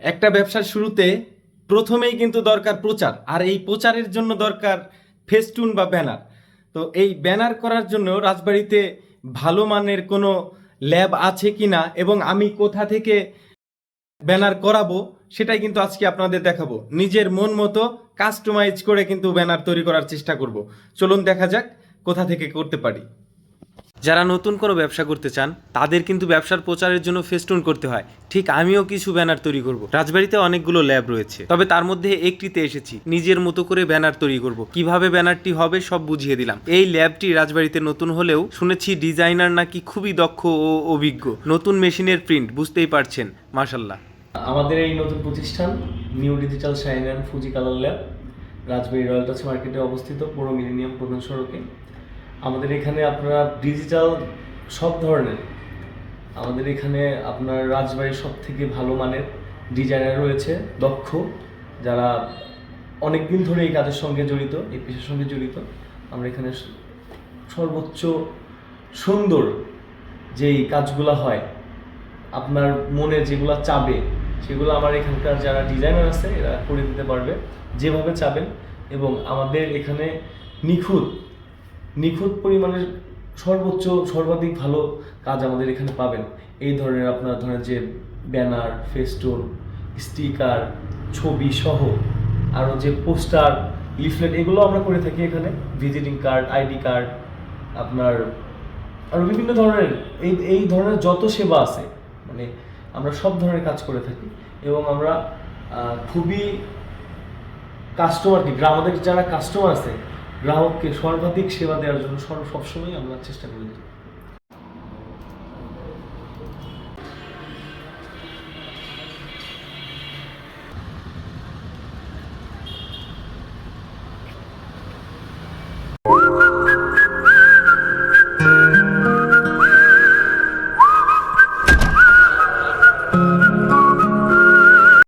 একটা ব্যবসার শুরুতে প্রথমেই কিন্তু দরকার প্রচার, আর এই প্রচারের জন্য দরকার ফেস্টুন বা ব্যানার। তো এই ব্যানার করার জন্য রাজবাড়িতে ভালো মানের কোনো ল্যাব আছে কি না এবং আমি কোথা থেকে ব্যানার করাবো, সেটাই কিন্তু আজকে আপনাদের দেখাবো। নিজের মন মতো কাস্টমাইজ করে কিন্তু ব্যানার তৈরি করার চেষ্টা করব। চলুন দেখা যাক কোথা থেকে করতে পারি। যারা নতুন কোনো ব্যবসা করতে চান, তাদের কিন্তু ব্যবসার প্রচারের জন্য ফেস্টুন করতে হয়। ঠিক আমিও কিছু ব্যানার তৈরি করব। রাজবাড়িতে অনেকগুলো ল্যাব রয়েছে। তবে তার মধ্যে একটিতে এসেছি। নিজের মতো করে ব্যানার তৈরি করব। কীভাবে ব্যানারটি হবে সব বুঝিয়ে দিলাম। এই ল্যাবটি রাজবাড়িতে নতুন হলেও শুনেছি ডিজাইনার নাকি খুবই দক্ষ ও অভিজ্ঞ। নতুন মেশিনের প্রিন্ট, বুঝতেই পারছেন। মাশাল্লাহ আমাদের এই নতুন প্রতিষ্ঠান new digital shine and Fuji colour lab, Rajbari royal touch মার্কেটে অবস্থিত পুরো মিলেনিয়াম প্রধান সড়কে। আমাদের এখানে আপনারা ডিজিটাল সব ধরনের, আমাদের এখানে আপনার রাজবাড়ির সব থেকে ভালো মানের ডিজাইনার রয়েছে, দক্ষ, যারা অনেক দিন ধরে এই কাজের সঙ্গে জড়িত, এই পেশার সঙ্গে জড়িত। আমরা এখানে সর্বোচ্চ সুন্দর যেই কাজগুলো হয়, আপনার মনে যেগুলো চাবে, সেগুলো আমার এখানকার যারা ডিজাইনার আছে, এরা করে দিতে পারবে, যেভাবে চাবেন। এবং আমাদের এখানে নিখুঁত নিখুঁত পরিমাণের সর্বোচ্চ, সর্বাধিক ভালো কাজ আমাদের এখানে পাবেন। এই ধরনের আপনার ধরেন যে ব্যানার, ফেস্টুন, স্টিকার, ছবি সহ আরও যে পোস্টার, লিফলেট, এগুলো আমরা করে থাকি এখানে। ভিজিটিং কার্ড, আইডি কার্ড, আপনার আরও বিভিন্ন ধরনের, এই এই ধরনের যত সেবা আছে মানে আমরা সব ধরনের কাজ করে থাকি। এবং আমরা খুবই কাস্টমারকে আমাদের যারা কাস্টমার আছে গ্রাহককে সর্বাধিক সেবা দেওয়ার জন্য সব- সবসময় আমরা চেষ্টা করে থাকি।